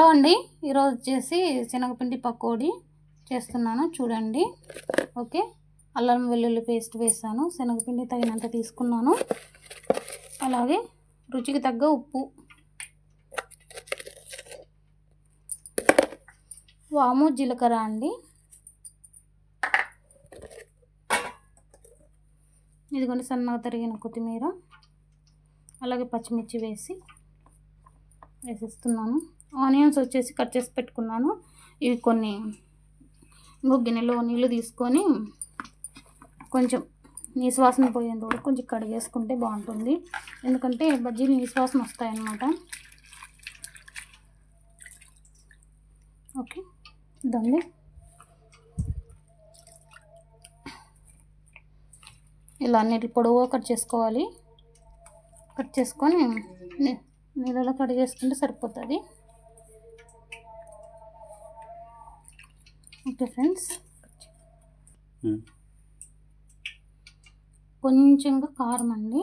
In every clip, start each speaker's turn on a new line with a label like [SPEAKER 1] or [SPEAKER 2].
[SPEAKER 1] Hello అండి. ఈరోజు వచ్చేసి శనగపిండి పకోడీ చేస్తున్నాను. చూడండి. ఓకే. అల్లం వెల్లుల్లి పేస్ట్ వేసాను. శనగపిండి తగినంత తీసుకున్నాను. అలాగే రుచికి తగ్గ ఉప్పు. వాము జీలకర్ర అండి. ఇదిగోండి సన్నగా తరిగిన కొత్తిమీర. అలాగే పచ్చిమిర్చి వేసి వేసేస్తున్నాను. ఆనియన్స్ వచ్చేసి కట్ చేసి పెట్టుకున్నాను. ఇవి కొన్ని ఇంకో గిన్నెలో నీళ్ళు తీసుకొని కొంచెం నీసువాసన పోయేంత వరకు కొంచెం కడిగేసుకుంటే బాగుంటుంది. ఎందుకంటే బజ్జీలు నీసువాసన వస్తాయన్నమాట. ఓకే దండి ఇలా అన్నిటి పొడవుగా కట్ చేసుకోవాలి. కట్ చేసుకొని నీళ్ళలో కట్ చేసుకుంటే సరిపోతుంది. Okay friends. కొంచెంగా కారం అండి.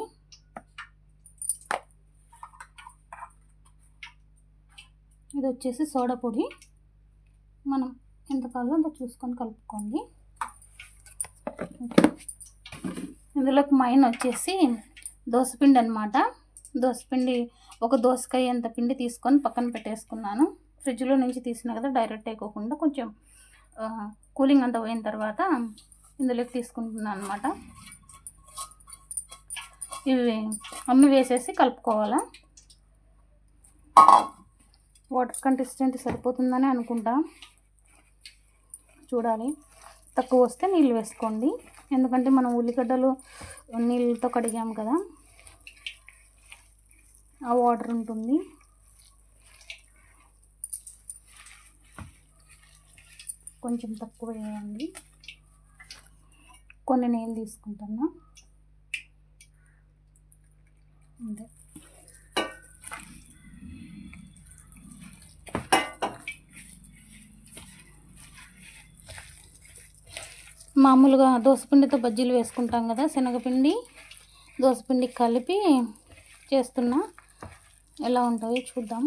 [SPEAKER 1] ఇది వచ్చేసి సోడా పొడి. మనం ఎంత కావాలో అంత చూసుకొని కలుపుకోండి. ఇందులోకి మైన్ వచ్చేసి దోసపిండి అనమాట దోసపిండి ఒక దోసకాయ అంత పిండి తీసుకొని పక్కన పెట్టేసుకున్నాను. ఫ్రిడ్జ్లో నుంచి తీసిన కదా డైరెక్ట్ అయిపోకుండా కొంచెం కూలింగ్ అంతా పోయిన తర్వాత ఇందులోకి తీసుకుంటున్నాను అనమాట ఇవి అమ్మి వేసేసి కలుపుకోవాలా? వాటర్ కంటెస్టెంట్ సరిపోతుందని అనుకుంటా. చూడాలి. తక్కువ వస్తే నీళ్ళు వేసుకోండి. ఎందుకంటే మనం ఉల్లిగడ్డలు నీళ్ళతో కడిగాం కదా. ఆ వాటర్ ఉంటుంది. కొంచెం తక్కువ వేయండి. కొన్ని నీళ్ళు తీసుకుంటున్నా అంతే. మామూలుగా దోసపిండితో బజ్జీలు వేసుకుంటాం కదా శనగపిండి దోసపిండి కలిపి చేస్తున్నా. ఎలా ఉంటాయో చూద్దాం.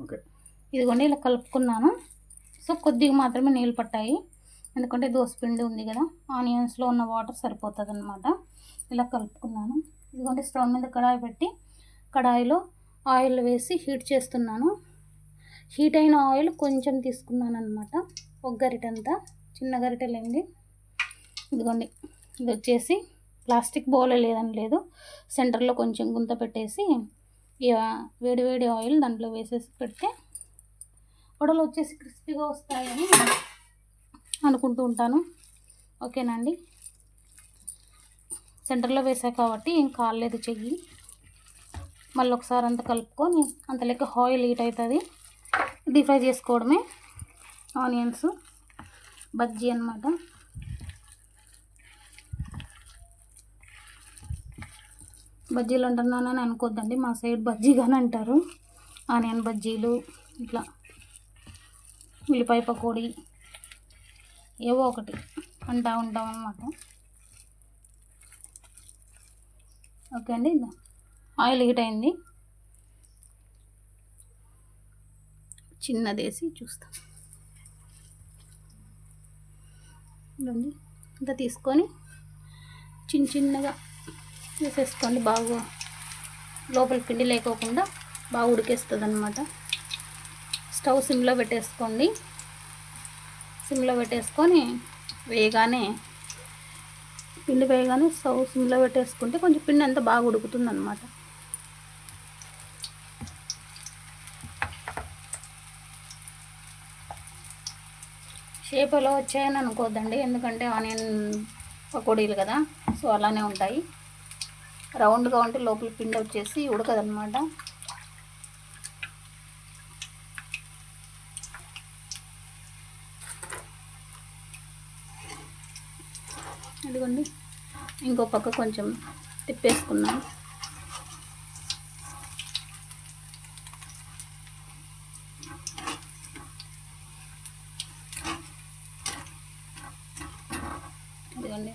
[SPEAKER 2] ఓకే.
[SPEAKER 1] ఇదిగోండి ఇలా కలుపుకున్నాను. సో కొద్దిగా మాత్రమే నీళ్ళు పట్టాయి. ఎందుకంటే దోసపిండి ఉంది కదా ఆనియన్స్లో ఉన్న వాటర్ సరిపోతుంది అనమాట ఇలా కలుపుకున్నాను. ఇదిగోండి స్టవ్ మీద కడాయి పెట్టి కడాయిలో ఆయిల్ వేసి హీట్ చేస్తున్నాను. హీట్ అయిన ఆయిల్ కొంచెం తీసుకున్నాను అనమాట ఒక గరిటంతా చిన్న గరిటలేండి. ఇదిగోండి ఇది వచ్చేసి ప్లాస్టిక్ బౌల్ లేదని లేదు. సెంటర్లో కొంచెం గుంత పెట్టేసి వేడి వేడి ఆయిల్ దాంట్లో వేసేసి పెడితే వడలు వచ్చేసి క్రిస్పీగా వస్తాయని అనుకుంటూ ఉంటాను. ఓకేనండి? సెంటర్లో వేసా కాబట్టి ఏం కాలేదు చెయ్యి. మళ్ళీ ఒకసారి అంత కలుపుకొని అంత లెక్క ఆయిల్ హీట్ అవుతుంది. డీప్ ఫ్రై చేసుకోవడమే. ఆనియన్స్ బజ్జీ అనమాట బజ్జీలు అంటున్నానని అనుకోద్దండి. మా సైడ్ బజ్జీగానే అంటారు. ఆనియన్ బజ్జీలు ఇట్లా. ఉల్లిపాయ పకోడీ ఏవో ఒకటి అంటూ ఉంటాం అన్నమాట. ఓకే అండి ఆయిల్ హీట్ అయింది. చిన్నదేసి చూస్తాం. ఇదండి తీసుకొని చిన్న చిన్నగా వేసేసుకోండి. బాగా లోపల పిండి లేకోకుండా బాగా ఉడికేస్తుంది అనమాట స్టవ్ సిమ్లో పెట్టేసుకోండి. సిమ్లో పెట్టేసుకొని వేయగానే పిండి వేయగానే స్టవ్ సిమ్లో పెట్టేసుకుంటే కొంచెం పిండి అంతా బాగా ఉడుకుతుంది అనమాట షేప్ ఎలా వచ్చాయని అనుకోవద్దండి ఎందుకంటే ఆనియన్ పకోడీలు కదా సో అలానే ఉంటాయి. రౌండ్గా ఉంటే లోపల పిండి వచ్చేసి ఉడకదనమాట ఇదిగోండి ఇంకో పక్క కొంచెం తిప్పేసుకున్నాను ఇదిగోండి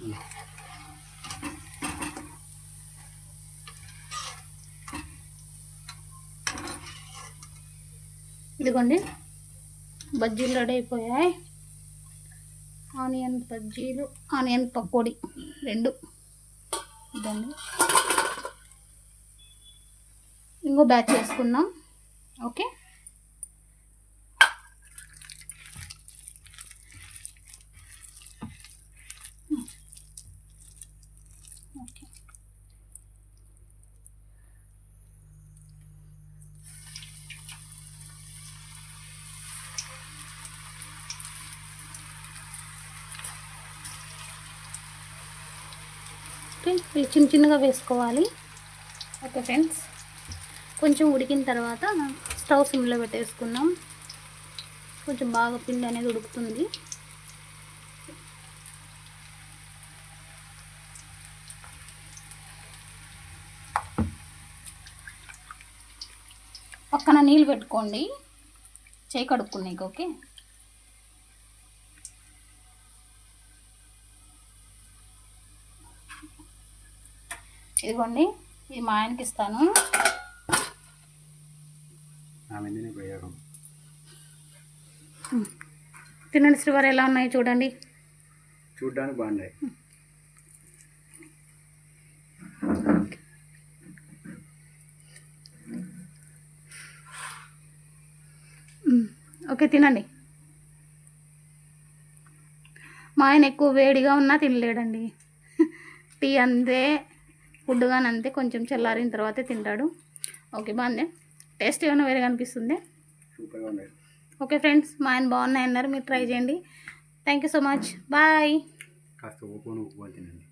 [SPEAKER 1] Yeah. ఇదిగోండి. బజ్జీలు రెడీ అయిపోయాయి. ఆనియన్ బజ్జీలు ఆనియన్ పకోడీ రెండు. ఇదండి ఇంకో బ్యాచ్ వేసుకుందాం ఓకే? ఓకే. ఓకే ఇవి చిన్న చిన్నగా వేసుకోవాలి. Okay friends. కొంచెం ఉడికిన తర్వాత స్టవ్ సిమ్లో పెట్టేసుకుందాం. కొంచెం బాగా పిండి అనేది ఉడుకుతుంది. పక్కన నీళ్ళు పెట్టుకోండి. చేయి కడుక్కునేకి ఓకే? ఇదిగోండి ఇది మా ఆయనకి ఇస్తాను. తినండి శ్రీవారు ఎలా ఉన్నాయి చూడండి.
[SPEAKER 2] చూడ్డానికి బాగున్నాయి.
[SPEAKER 1] ఓకే తినండి. మా ఆయన ఎక్కువ వేడిగా ఉన్నా తినలేడండి. టీ అంతే ఫుడ్ కానీ అంతే కొంచెం చల్లారిన తర్వాతే తింటాడు. ఓకే బాగుంది. టేస్ట్ ఏమైనా వేరే అనిపిస్తుంది? ఓకే ఫ్రెండ్స్ మా ఆయన బాగున్నాయి అన్నారు మీరు ట్రై చేయండి. Thank you so much. Bye.
[SPEAKER 2] కాస్త ఓపెన్ తినండి.